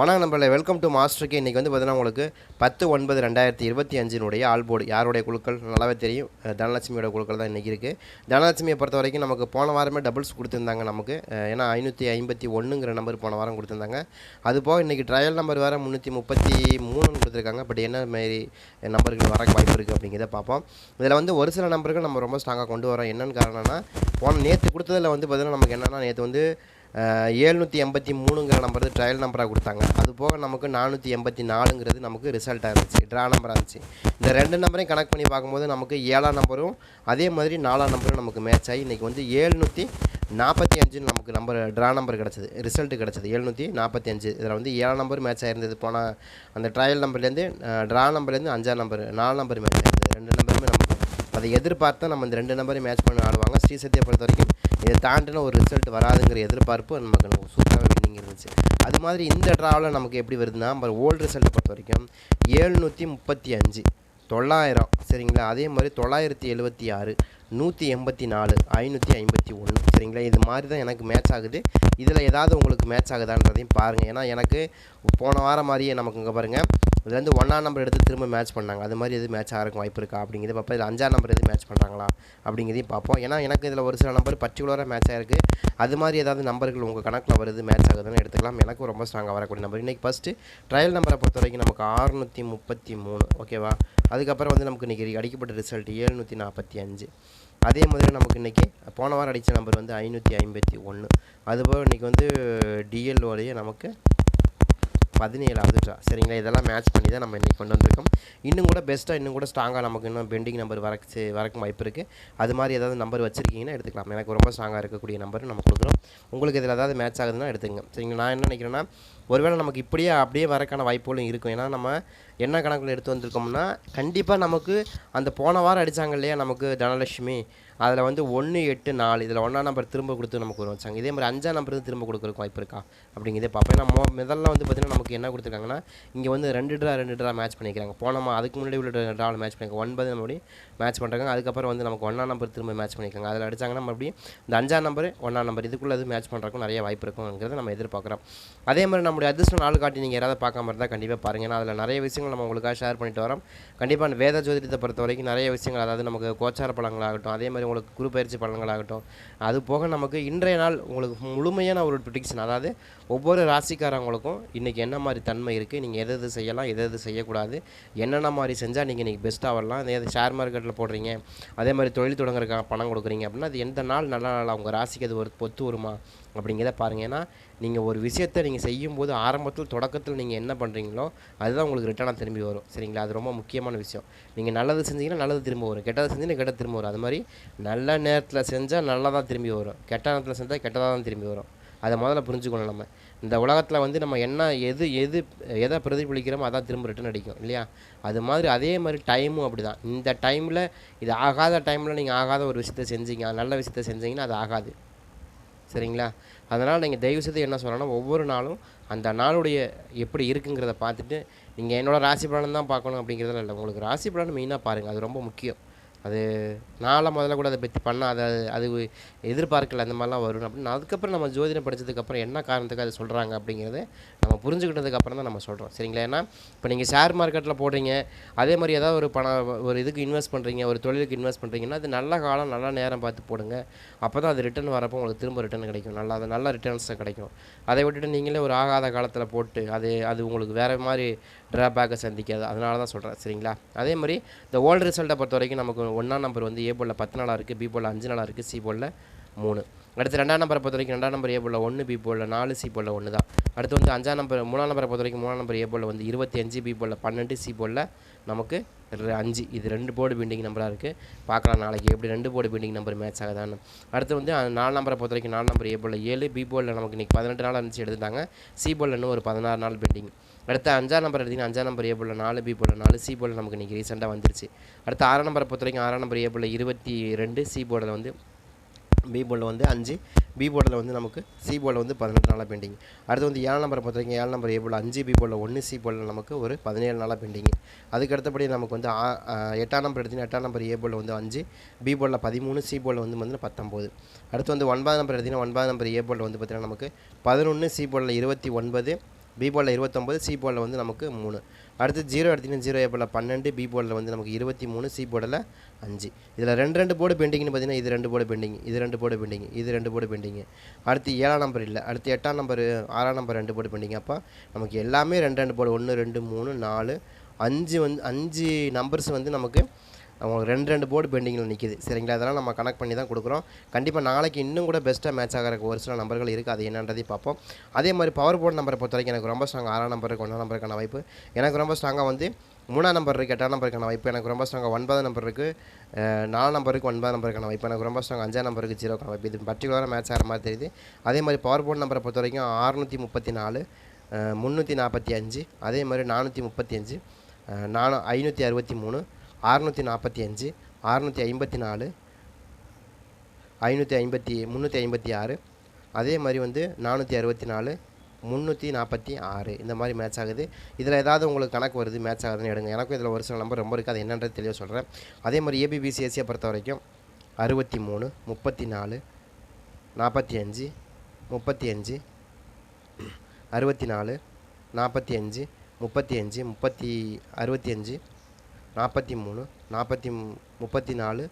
வணக்கம் நம்மள welcome to மாஸ்டருக்கு இன்றைக்கி வந்து பார்த்தீங்கன்னா உங்களுக்கு பத்து ஒன்பது ரெண்டாயிரத்தி இருபத்தி அஞ்சினுடைய ஆல்போர்டு யாருடைய குழுக்கள்? நல்லாவே தெரியும். தனலட்சுமியோட குழுக்கள் தான் இன்றைக்கி இருக்குது தனலட்சுமியை பொறுத்த வரைக்கும் நமக்கு போன வாரமே டபுள்ஸ் கொடுத்துருந்தாங்க நமக்கு. ஏன்னா ஐநூற்றி ஐம்பத்தி ஒன்றுங்கிற நம்பர் போன வாரம் கொடுத்துருந்தாங்க. அது போக இன்றைக்கி ட்ரையல் நம்பர் வேறு முந்நூற்றி முப்பத்தி மூணுன்னு கொடுத்துருக்காங்க. பட் என்ன மாரி நம்பர்கள் வர வாய்ப்பு இருக்குது அப்படிங்கிறத பார்ப்போம். இதில் வந்து ஒரு சில நம்பர்கள் நம்ம ரொம்ப ஸ்ட்ராங்காக கொண்டு வரோம். என்னென்னு காரணம்னா போன நேற்று கொடுத்ததில் வந்து பார்த்திங்கன்னா நமக்கு என்னென்னா நேற்று வந்து ஏழ்நூற்றி எண்பத்தி மூணுங்கிற நம்பர் ட்ரையல் நம்பராக கொடுத்தாங்க. அது போக நமக்கு நானூற்றி எண்பத்தி நாலுங்கிறது நமக்கு ரிசல்ட்டாக இருந்துச்சு. ட்ரா நம்பராக இருந்துச்சு. இந்த ரெண்டு நம்பரையும் கனெக்ட் பண்ணி பார்க்கும்போது நமக்கு ஏழாம் நம்பரும் அதே மாதிரி நாலாம் நம்பரும் நமக்கு மேட்ச் ஆகி இன்றைக்கி வந்து ஏழ்நூற்றி நாற்பத்தி அஞ்சுன்னு நமக்கு நம்பர் ட்ரா நம்பர் கிடச்சிது. ரிசல்ட் கிடச்சிது. எழுநூற்றி நாற்பத்தி அஞ்சு. இதில் வந்து ஏழாம் நம்பர் மேட்ச் ஆகிருந்தது போன அந்த ட்ரையல் நம்பர்லேருந்து ட்ரா நம்பர்லேருந்து அஞ்சாம் நம்பர் நாலு நம்பர் மேட்ச் ஆகிருந்தது ரெண்டு நம்பருமே அதை எதிர்பார்த்தா நம்ம இந்த ரெண்டு நம்பரையும் மேட்ச் பண்ணி ஆடுவாங்க. ஸ்ரீசத்தியை பொறுத்த வரைக்கும் இதை தாண்டின ஒரு ரிசல்ட் வராதுங்கிற எதிர்பார்ப்பு நமக்கு சூப்பராக வின்னிங் இருந்துச்சு. அது மாதிரி இந்த ட்ராவில் நமக்கு எப்படி வருதுன்னா நம்ம ஓல்டு ரிசல்ட்டை பொறுத்த வரைக்கும் ஏழ்நூற்றி முப்பத்தி அஞ்சு. தொள்ளாயிரம். சரிங்களா? அதே மாதிரி தொள்ளாயிரத்தி எழுபத்தி ஆறு நூற்றி எண்பத்தி நாலு ஐநூற்றி ஐம்பத்தி ஒன்று. சரிங்களா? இது மாதிரி தான் எனக்கு மேட்ச் ஆகுது. இதில் ஏதாவது உங்களுக்கு மேட்ச் ஆகுதான்றதையும் பாருங்கள் ஏன்னா எனக்கு போன வாரம் மாதிரியே நமக்கு இங்கே பாருங்கள் இதுலேருந்து ஒன்றாம் நம்பர் எடுத்து திரும்ப மேட்ச் பண்ணாங்க. அது மாதிரி எது மேட்ச் ஆகிறக்கும் வாய்ப்பு இருக்கா அப்படிங்கிறது பார்ப்போம் இதில் அஞ்சாம் நம்பர் எது மேட்ச் பண்ணுறாங்களா அப்படிங்கிறதையும் பார்ப்போம் ஏன்னா எனக்கு இதில் ஒரு சில நம்பர் பர்டிகுலராக மேட்ச் ஆகிருக்கு அது மாதிரி ஏதாவது நம்பர்கள் உங்கள் கணக்கில் வருது மேட்ச் ஆகுதுன்னு எடுத்துக்கலாம். எனக்கு ரொம்ப ஸ்ட்ராங்காக வரக்கூடிய நம்பர் இன்றைக்கி ஃபஸ்ட்டு ட்ரையல் நம்பரை பொறுத்த வரைக்கும் நமக்கு ஆறுநூற்றி முப்பத்தி மூணு. ஓகேவா அதுக்கப்புறம் வந்து நமக்கு இன்றைக்கி அடிக்கப்பட்ட ரிசல்ட் ஏழ்நூற்றி நாற்பத்தி அஞ்சு. அதே மாதிரி நமக்கு இன்றைக்கி போன வாரம் அடித்த நம்பர் வந்து ஐநூற்றி ஐம்பத்தி ஒன்று. அதுபோல் இன்றைக்கி வந்து டிஎல்ஓடைய நமக்கு பதினேழாவது ட்ரா சரிங்களா? இதெல்லாம் மேட்ச் பண்ணி தான் நம்ம இன்றைக்கி கொண்டு வந்திருக்கோம். இன்னும் கூட பெஸ்ட்டாக இன்னும் கூட ஸ்ட்ராங்காக நமக்கு இன்னும் பெண்டிங் நம்பர் வரக்கு வரக்கும் வாய்ப்பு இருக்குது அது மாதிரி ஏதாவது நம்பர் வச்சுருக்கீங்கன்னா எடுத்துக்கலாம். எனக்கு ரொம்ப ஸ்ட்ராங்காக இருக்கக்கூடிய நம்பர் நம்ம கொடுக்குறோம். உங்களுக்கு இதில் ஏதாவது மேட்ச் ஆகுதுன்னா எடுத்துங்க சரிங்களா? நான் என்ன நினைக்கிறேன்னா ஒருவேளை நமக்கு இப்படியே அப்படியே வரக்கான வாய்ப்புகளும் இருக்கும். ஏன்னா நம்ம என்ன கணக்கில் எடுத்து வந்திருக்கோம்னா கண்டிப்பாக நமக்கு அந்த போன வாரம் அடித்தாங்க இல்லையா நமக்கு தனலட்சுமி. அதில் வந்து ஒன்று எட்டு நாலு இதில் ஒன்றாம் நம்பர் திரும்ப கொடுத்து நமக்கு வரும். வச்சாங்க இதே மாதிரி அஞ்சாம் நம்பர் வந்து திரும்ப கொடுக்குறதுக்கு வாய்ப்பு இருக்கா? அப்படிங்கிறதே பார்ப்போம். ஏன்னா மொ முதல்ல வந்து பார்த்திங்கன்னா நமக்கு என்ன கொடுத்துருக்காங்கன்னா இங்கே வந்து ரெண்டு ட்ரா ரெண்டு ட்ரா மேட்ச் பண்ணிக்கிறாங்க. போனோமா அதுக்கு முன்னாடி உள்ள ட்ராவில் மேட்ச் பண்ணிக்கிறாங்க ஒன்பது நம்ம மேட்ச் பண்ணுறாங்க அதுக்கப்புறம் வந்து நமக்கு ஒன்றாம் நம்பர் திரும்ப மேட்ச் பண்ணிக்கிறாங்க. அதில் அடிச்சாங்கன்னா மறுபடியும் இந்த அஞ்சாம் நம்பர் ஒன்றாம் நம்பர் இதுக்குள்ளே அது மேட்ச் பண்ணுறக்கும் நிறைய வாய்ப்பு இருக்குங்கிறத நம்ம எதிர்பார்க்குறோம். அதே மாதிரி நம்ம நம்மளுடைய அதிர்ஷ்டம் நாள் காட்டி நீங்கள் யாராவது பார்க்காம இருந்தால் கண்டிப்பாக பாருங்கள் ஏன்னா அதில் நிறைய விஷயங்கள் நம்ம உங்களுக்காக ஷேர் பண்ணிட்டு வரோம். கண்டிப்பாக அந்த வேத ஜோதிடத்தை பொறுத்த வரைக்கும் நிறைய விஷயங்கள் அதாவது நமக்கு கோச்சார பழங்களாகட்டும் அதே மாதிரி உங்களுக்கு குரு பயிற்சி பலன்களாகட்டும் அது போக நமக்கு இன்றைய நாள் உங்களுக்கு முழுமையான ஒரு ப்ரிடிக்ஷன் அதாவது ஒவ்வொரு ராசிக்காரங்களுக்கும் இன்றைக்கி என்ன மாதிரி தன்மை இருக்குது நீங்கள் எது எது செய்யலாம் எது எது செய்யக்கூடாது என்னென்ன மாதிரி செஞ்சால் நீங்கள் இன்றைக்கி பெஸ்ட்டாக வரலாம் அதே ஷேர் மார்க்கெட்டில் போடுறீங்க அதே மாதிரி தொழில் தொடங்குறதுக்காக பணம் கொடுக்குறீங்க அப்படின்னா அது எந்த நாள் நல்ல நாளாக உங்கள் ராசிக்கு அது ஒரு பொத்து வருமா? அப்படிங்கிறத பாருங்கள் ஏன்னா நீங்கள் ஒரு விஷயத்தை நீங்கள் செய்யும்போது ஆரம்பத்தில் தொடக்கத்தில் நீங்கள் என்ன பண்ணுறீங்களோ அதுதான் உங்களுக்கு ரிட்டர்னாக திரும்பி வரும். சரிங்களா? அது ரொம்ப முக்கியமான விஷயம். நீங்கள் நல்லது செஞ்சீங்கன்னா நல்லது திரும்ப வரும். கெட்டது செஞ்சீங்கன்னா கெட்டது திரும்ப வரும். அது மாதிரி நல்ல நேரத்தில் செஞ்சால் நல்லதாக திரும்பி வரும். கெட்ட நேரத்தில் செஞ்சால் கெட்டதாக தான் திரும்பி வரும். அதை முதல்ல புரிஞ்சுக்கணும் நம்ம. இந்த உலகத்தில் வந்து நம்ம என்ன எது எது எதை பிரதிபலிக்கிறோமோ அதான் திரும்ப ரிட்டன் அடிக்கும். இல்லையா? அது மாதிரி அதே மாதிரி டைமும் அப்படி தான் இந்த டைமில் இது ஆகாத டைமில் நீங்கள் ஆகாத ஒரு விஷயத்தை செஞ்சீங்க நல்ல விஷயத்தை செஞ்சீங்கன்னா அது ஆகாது. சரிங்களா? அதனால் நீங்கள் தயவு செய்து என்ன சொல்லணும்னா ஒவ்வொரு நாளும் அந்த நாளுடைய எப்படி இருக்குங்கிறத பார்த்துட்டு நீங்கள் என்னோடய ராசி பலன் தான் பார்க்கணும் அப்படிங்கிறதுல இல்லை. உங்களுக்கு ராசி பலன் மெயினாக பாருங்கள் அது ரொம்ப முக்கியம். அது நான்லாம் முதல்ல கூட அதை பற்றி பண்ணால் அதை அது எதிர்பார்க்கல அந்த மாதிரிலாம் வரும். அப்படின்னு அதுக்கப்புறம் நம்ம ஜோதிடம் படித்ததுக்கப்புறம் என்ன காரணத்துக்கு அதை சொல்கிறாங்க அப்படிங்கிறத நம்ம புரிஞ்சுக்கிட்டதுக்கப்புறம் தான் நம்ம சொல்கிறோம் சரிங்களா? ஏன்னா இப்போ நீங்கள் ஷேர் மார்க்கெட்டில் போடுறீங்க அதே மாதிரி ஏதாவது ஒரு பணம் ஒரு இதுக்கு இன்வெஸ்ட் பண்ணுறீங்க ஒரு தொழிலுக்கு இன்வெஸ்ட் பண்ணுறீங்கன்னா அது நல்ல காலம் நல்ல நேரம் பார்த்து போடுங்க. அப்போ தான் அது ரிட்டர்ன் வரப்போ உங்களுக்கு திரும்ப ரிட்டர்ன் கிடைக்கும். நல்லா அது நல்ல ரிட்டர்ன்ஸ் கிடைக்கும். அதை விட்டுட்டு நீங்களே ஒரு ஆகாத காலத்தில் போட்டு அது அது உங்களுக்கு வேறு மாதிரி ட்ராபேக்கை சந்திக்காது. அதனால தான் சொல்கிறேன் சரிங்களா? அதே மாதிரி இந்த ஓல்டு ரிசல்ட்டை பொறுத்த வரைக்கும் நமக்கு ஒன்றாம் நம்பர் வந்து ஏ போலில் பத்து நாளாக இருக்குது பி போலில் அஞ்சு நாளாக இருக்குது சி போலில் மூணு. அடுத்து ரெண்டாம் நம்பரை பொறுத்த வரைக்கும் ரெண்டாம் நம்பர் ஏ போலில் ஒன்று பி போலில் நாலு சி போலில் ஒன்று தான். அடுத்து வந்து அஞ்சாம் நம்பர் மூணாம் நம்பரை பொறுத்த வரைக்கும் மூணாம் நம்பர் ஏ போலில் வந்து இருபத்தி அஞ்சு பி போலில் பன்னெண்டு சி போலில் நமக்கு அஞ்சு இது ரெண்டு போர்டு பெண்டிங் நம்பராக இருக்குது பார்க்கலாம் நாளைக்கு எப்படி ரெண்டு போர்டு பெண்டிங் நம்பர் மேட்ச் ஆகுதான்னு. அடுத்து வந்து நாலு நம்பரை பொறுத்த வரைக்கும் நாலு நம்பர் ஏ போலில் ஏழு பி போலில் நமக்கு இன்றைக்கி பதினெட்டு நாள் அனுப்பிச்சு எடுத்துட்டாங்க. சி போலில் இன்னும் ஒரு பதினாறு நாள் பெண்டிங் அடுத்து அஞ்சாம் நம்பர் எடுத்தீங்கன்னா அஞ்சாம் நம்பர் ஏ நாலு பி போல் நாலு சி போல் நமக்கு இன்றைக்கி ரீசெண்டாக வந்துருச்சு. அடுத்து ஆறாம் நம்பரை பொறுத்த வரைக்கும் ஆறாம் நம்பர் ஏ இருபத்தி ரெண்டு சி போர்டில் வந்து பி போர்டில் வந்து அஞ்சு. பி போர்டில் வந்து நமக்கு சி போர்டில் வந்து பதினெட்டு நாளாக பெண்டிங் அடுத்து வந்து ஏழு நம்பரை பொறுத்த வரைக்கும் ஏழு நம்பர் ஏ போர்டில் அஞ்சு பி போர்டில் ஒன்று சி போர்டில் நமக்கு ஒரு பதினேழு நாளாக பெண்டிங் அதுக்கு அடுத்தபடி நமக்கு வந்து எட்டாம் நம்பர் எடுத்தீங்கன்னா எட்டாம் நம்பர் ஏ போர்டில் வந்து அஞ்சு பி போர்டில் பதிமூணு சி போர்டில் வந்து வந்து பத்தொம்போது. அடுத்து வந்து ஒன்பதாம் நம்பர் எடுத்திங்கன்னா ஒன்பதாம் நம்பர் ஏ போர்டில் வந்து பார்த்தீங்கன்னா நமக்கு பதினொன்று சி போர்டில் இருபத்தி ஒன்பது பி போர்டில் இருபத்தொம்பது சி போர்டில் வந்து நமக்கு மூணு. அடுத்து ஜீரோ எடுத்திங்கன்னா ஜீரோ ஏ போர்டில் பன்னெண்டு பி போர்டில் வந்து நமக்கு இருபத்தி மூணு சி போர்டில் அஞ்சு. இதில் ரெண்டு ரெண்டு போர்டு பெண்டிங்னு பார்த்தீங்கன்னா இது ரெண்டு போர்டு பெண்டிங் இது ரெண்டு போர்டு பெண்டிங் இது ரெண்டு போர்டு பெண்டிங் அடுத்து ஏழாம் நம்பர் இல்லை. அடுத்து எட்டாம் நம்பர் ஆறாம் நம்பர் ரெண்டு போர்டு பெண்டிங் அப்போ நமக்கு எல்லாமே ரெண்டு ரெண்டு போர்டு. ஒன்று ரெண்டு மூணு நாலு அஞ்சு வந்து அஞ்சு நம்பர்ஸ் வந்து நமக்கு அவங்க ரெண்டு ரெண்டு போர்டு பெண்டிங்கில் நிற்கிது சரிங்களா? அதெல்லாம் நம்ம கனெக்ட் பண்ணி தான் கொடுக்குறோம். கண்டிப்பாக நாளைக்கு இன்னும் கூட பெஸ்ட்டாக மேட்ச் ஆகிற ஒரு சில நம்பர்கள் இருக்குது அது என்னன்றதையும் பார்ப்போம். அதே மாதிரி பவர் போர்டு நம்பரை பொறுத்த வரைக்கும் எனக்கு ரொம்ப ஸ்ட்ராங் ஆறாம் நம்பருக்கு ஒன்றாம் நம்பருக்கான வாய்ப்பு. எனக்கு ரொம்ப ஸ்ட்ராங்காக வந்து மூணாம் நம்பர் இருக்குது எட்டாம் நம்பருக்கான வாய்ப்பு எனக்கு ரொம்ப ஸ்ட்ராங்காக ஒன்பதாம் நம்பர் இருக்குது நாலு நம்பருக்கு ஒன்பதாம் நம்பருக்கான வாய்ப்பு எனக்கு ரொம்ப ஸ்ட்ராங் அஞ்சாம் நம்பருக்கு ஜீரோக்கான வாய்ப்பு. இது பர்டிகுலராக மேட்ச் ஆகிற மாதிரி தெரியுது. அதே மாதிரி பவர் போர்ட் நம்பரை பொறுத்த வரைக்கும் அறுநூற்றி முப்பத்தி நாலு முந்நூற்றி நாற்பத்தி அஞ்சு அதே மாதிரி நானூற்றி முப்பத்தி அஞ்சு நானூ ஐநூற்றி அறுபத்தி மூணு அறுநூற்றி நாற்பத்தி அஞ்சு அறுநூற்றி ஐம்பத்தி நாலு ஐநூற்றி ஐம்பத்தி முந்நூற்றி ஐம்பத்தி ஆறு. அதே மாதிரி வந்து நானூற்றி அறுபத்தி நாலு முந்நூற்றி நாற்பத்தி ஆறு. இந்த மாதிரி மேட்ச் ஆகுது. இதில் ஏதாவது உங்களுக்கு கணக்கு வருது மேட்ச் ஆகுதுன்னு எடுங்க. எனக்கும் இதில் ஒரு சில நம்பர் ரொம்ப இருக்குது அது என்னன்றது தெளிவாக சொல்கிறேன் அதே மாதிரி ஏபிபிசிஎஸ்சியை பொறுத்த வரைக்கும் அறுபத்தி மூணு முப்பத்தி நாலு நாற்பத்தி அஞ்சு முப்பத்தி அஞ்சு அறுபத்தி நாலு நாற்பத்தி அஞ்சு முப்பத்தி அஞ்சு முப்பத்தி அறுபத்தி அஞ்சு நாற்பத்தி மூணு நாற்பத்தி முப்பத்தி நாலு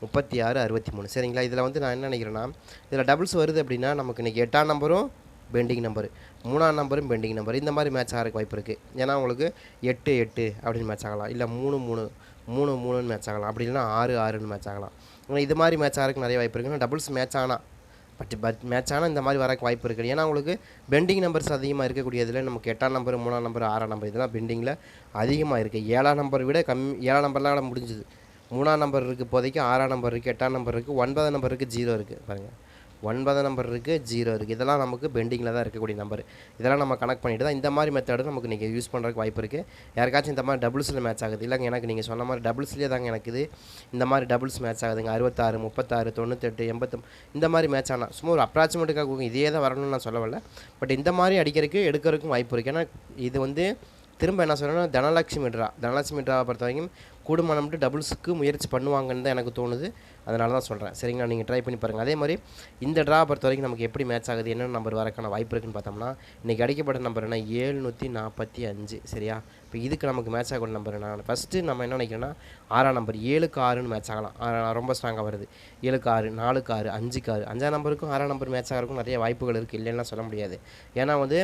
முப்பத்தி ஆறு அறுபத்தி மூணு. சரிங்களா? இதில் வந்து நான் என்ன நினைக்கிறேன்னா இதில் டபுள்ஸ் வருது அப்படின்னா நமக்கு இன்றைக்கி எட்டாம் நம்பரும் பெண்டிங் நம்பர் மூணாம் நம்பரும் பெண்டிங் நம்பர் இந்த மாதிரி மேட்ச் ஆகிறதுக்கு வாய்ப்பு இருக்குது ஏன்னா உங்களுக்கு எட்டு எட்டு அப்படின்னு மேட்ச் ஆகலாம். இல்லை மூணு மூணு மூணு மூணுன்னு மேட்ச் ஆகலாம். அப்படி இல்லைனா ஆறு ஆறுன்னு மேட்ச் ஆகலாம். ஆனால் இது மாதிரி மேட்ச் ஆகிறதுக்கு நிறைய வாய்ப்பு இருக்குது டபுள்ஸ் மேட்ச் ஆனால் பட் பட் மேட்ச் ஆனால் இந்த மாதிரி வரக்கு வாய்ப்பு இருக்குது ஏன்னா உங்களுக்கு பெண்டிங் நம்பர்ஸ் அதிகமாக இருக்கக்கூடியதில் நமக்கு எட்டாம் நம்பர் மூணாம் நம்பர் ஆறாம் நம்பர் இதெல்லாம் பெண்டிங்கில் அதிகமாக இருக்குது ஏழாம் நம்பர் விட கம்மி ஏழாம் நம்பர்லாம் முடிஞ்சுது. மூணாம் நம்பர் இருக்குது இப்போதைக்கு ஆறாம் நம்பர் இருக்குது எட்டாம் நம்பர் இருக்குது ஒன்பதாம் நம்பர் இருக்குது ஜீரோ இருக்குது பாருங்கள் ஒன்பதாம் நம்பர் இருக்குது ஜீரோ இருக்குது இதெல்லாம் நமக்கு பெண்டிங்கில் தான் இருக்கக்கூடிய நம்பர். இதெல்லாம் நம்ம கனெக்ட் பண்ணிட்டு தான் இந்த மாதிரி மெத்தடு நமக்கு நீங்கள் யூஸ் பண்ணுறதுக்கு வாய்ப்பு இருக்குது யாருக்காச்சும் இந்த மாதிரி டபுள்ஸில் மேட்ச் ஆகுது. இல்லைங்க எனக்கு நீங்கள் சொன்ன மாதிரி டபுள்ஸ்லேயே தாங்க எனக்கு இது. இந்த மாதிரி டபுள்ஸ் மேட்ச் ஆகுதுங்க. அறுபத்தாறு முப்பத்தாறு தொண்ணூத்தெட்டு எண்பத்து இந்த மாதிரி மேட்ச் ஆனால் சும்மா ஒரு அப்ராக்சிமேட்டுக்காக இதே தான் வரணும்னு நான் சொல்ல வரல. பட் இந்த மாதிரி அடிக்கிறதுக்கு எடுக்கிறதுக்கும் வாய்ப்பு இருக்குது ஏன்னா இது வந்து திரும்ப என்ன சொல்கிறேன்னா தனலட்சுமி ட்ரா தனலட்சுமி ட்ராவை பொறுத்த வரைக்கும் கூடுமானம்ட்டு டபுள்ஸுக்கு முயற்சி பண்ணுவாங்கன்னு தான் எனக்கு தோணுது. அதனால தான் சொல்கிறேன் சரிங்களா? நீங்கள் ட்ரை பண்ணி பாருங்கள் அதே மாதிரி இந்த ட்ரா பொறுத்த வரைக்கும் நமக்கு எப்படி மேட்ச் ஆகுது என்ன நம்பர் வரக்கான வாய்ப்பு இருக்குன்னு பார்த்தோம்னா இன்றைக்கி அடிக்கப்பட்ட நம்பர் என்ன ஏழ்நூற்றி நாற்பத்தி அஞ்சு. சரியா? இப்போ இதுக்கு நமக்கு மேட்ச் ஆகக்கூடிய நம்பர் என்ன ஃபஸ்ட்டு நம்ம என்ன நினைக்கிறோன்னா ஆறாம் நம்பர் ஏழுக்கு ஆறுன்னு மேட்ச் ஆகலாம். ஆனால் ரொம்ப ஸ்ட்ராங்காக வருது. ஏழுக்கு ஆறு நாலுக்கு ஆறு அஞ்சுக்கு ஆறு. அஞ்சாம் நம்பருக்கும் ஆறாம் நம்பர் மேட்ச் ஆகிறதுக்கும் நிறைய வாய்ப்புகள் இருக்குது இல்லைன்னா சொல்ல முடியாது. ஏன்னா வந்து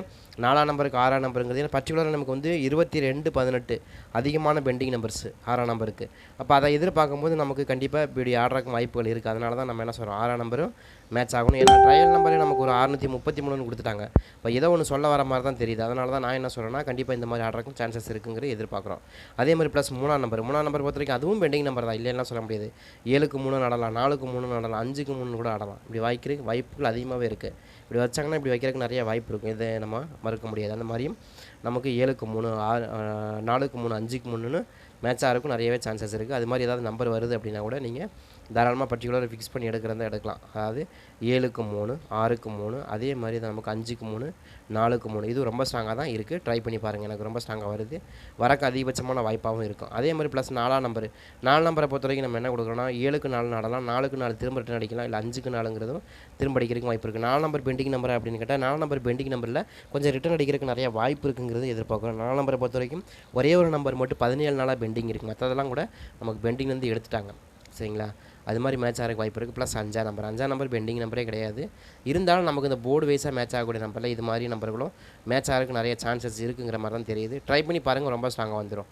நாலாம் நம்பருக்கு ஆறாம் நம்பருங்கிறது ஏன்னா பர்டிகுலராக நமக்கு வந்து இருபத்தி ரெண்டு பதினெட்டு அதிகமான பெண்டிங் நம்பர்ஸ் ஆறாம் நம்பருக்கு அப்போ அதை எதிர்பார்க்கும்போது நமக்கு கண்டிப்பாக இப்படி ஆடுறதுக்கு வாய்ப்புகள் இருக்குது அதனால தான் நம்ம என்ன சொல்கிறோம் ஆறாம் நம்பரும் மேட்ச் ஆகணும். ஏன்னா ட்ரையல் நம்பரே நமக்கு ஒரு அறுநூற்றி முப்பத்தி மூணுன்னு கொடுத்துட்டாங்க. இப்போ ஏதோ ஒன்று சொல்ல வர மாதிரி தான் தெரியுது. அதனால தான் நான் என்ன சொல்கிறேன்னா கண்டிப்பாக இந்த மாதிரி ஆடுறக்கும் சான்சஸ் இருக்குங்கிற எதிர்பார்க்குறோம். அதே மாதிரி ப்ளஸ் மூணாம் நம்பர் மூணாம் நம்பர் பொறுத்த வரைக்கும் அதுவும் பெண்டிங் நம்பர் தான். இல்லைன்னா சொல்ல முடியாது. ஏழுக்கு மூணு நடலாம் நாலுக்கு மூணு நடலாம் அஞ்சுக்கு மூணு கூட ஆடலாம். இப்படி வாய்க்கிறதுக்கு வாய்ப்புகள் அதிகமாகவே இருக்குது இப்படி வச்சாங்கன்னா இப்படி வைக்கிறதுக்கு நிறைய வாய்ப்பு இருக்கும். இதை நம்ம மறுக்க முடியாது. அந்த மாதிரியும் நமக்கு ஏழுக்கு மூணு ஆறு நாலுக்கு மூணு அஞ்சுக்கு மூணுன்னு மேட்ச் ஆகிறதுக்கும் நிறையவே சான்சஸ் இருக்குது அது மாதிரி ஏதாவது நம்பர் வருது அப்படின்னா கூட நீங்கள் தாராளமாக பர்டிகுலராக ஃபிக்ஸ் பண்ணி எடுக்கிறதா எடுக்கலாம். அதாவது ஏழுக்கு மூணு ஆறுக்கு மூணு அதே மாதிரி தான் நமக்கு அஞ்சுக்கு மூணு நாலுக்கு மூணு. இது ரொம்ப ஸ்ட்ராங்காக தான் இருக்குது ட்ரை பண்ணி பாருங்கள் எனக்கு ரொம்ப ஸ்ட்ராங்காக வருது. வரக்கு அதிகபட்சமான வாய்ப்பாகவும் இருக்கும். அதே மாதிரி ப்ளஸ் நாலாம் நம்பர் நாலு நம்பரை பொறுத்த வரைக்கும் நம்ம என்ன கொடுக்குறோம்னா ஏழுக்கு நாலு நடலாம். நாலுக்கு நாலு திரும்ப ரிட்டன் அடிக்கலாம். இல்லை அஞ்சுக்கு நாலுங்கிறதும் திரும்ப அடிக்கிறதுக்கு வாய்ப்பு இருக்குது நாலு நம்பர் பெண்டிங் நம்பர் அப்படின்னு கேட்டால் நாலு நம்பர் பெண்டிங் நம்பரில் கொஞ்சம் ரிட்டன் அடிக்கிறதுக்கு நிறைய வாய்ப்பு இருக்குங்கிறது எதிர்பார்க்குறோம். நாலு நம்பரை பொறுத்த வரைக்கும் ஒரே ஒரு நம்பர் மட்டும் பதினேழு நாளாக பெண்டிங் இருக்குது மற்றதெல்லாம் கூட நமக்கு பெண்டிங்லேருந்து எடுத்துட்டாங்க. சரிங்களா? அது மாதிரி மேட்ச் ஆகிறக்கு வாய்ப்பு இருக்குது ப்ளஸ் அஞ்சா நம்பர் அஞ்சா நம்பர் பெண்டிங் நம்பரே கிடையாது. இருந்தாலும் நமக்கு இந்த போர்டு வைஸாக மேட்ச் ஆகக்கூடிய நம்பரில் இது மாதிரி நம்பர்களும் மேட்ச் ஆகிறதுக்கு நிறைய சான்சஸ் இருக்குங்கிற மாதிரி தான் தெரியுது. ட்ரை பண்ணி பாருங்கள் ரொம்ப ஸ்ட்ராங்காக வந்துடும்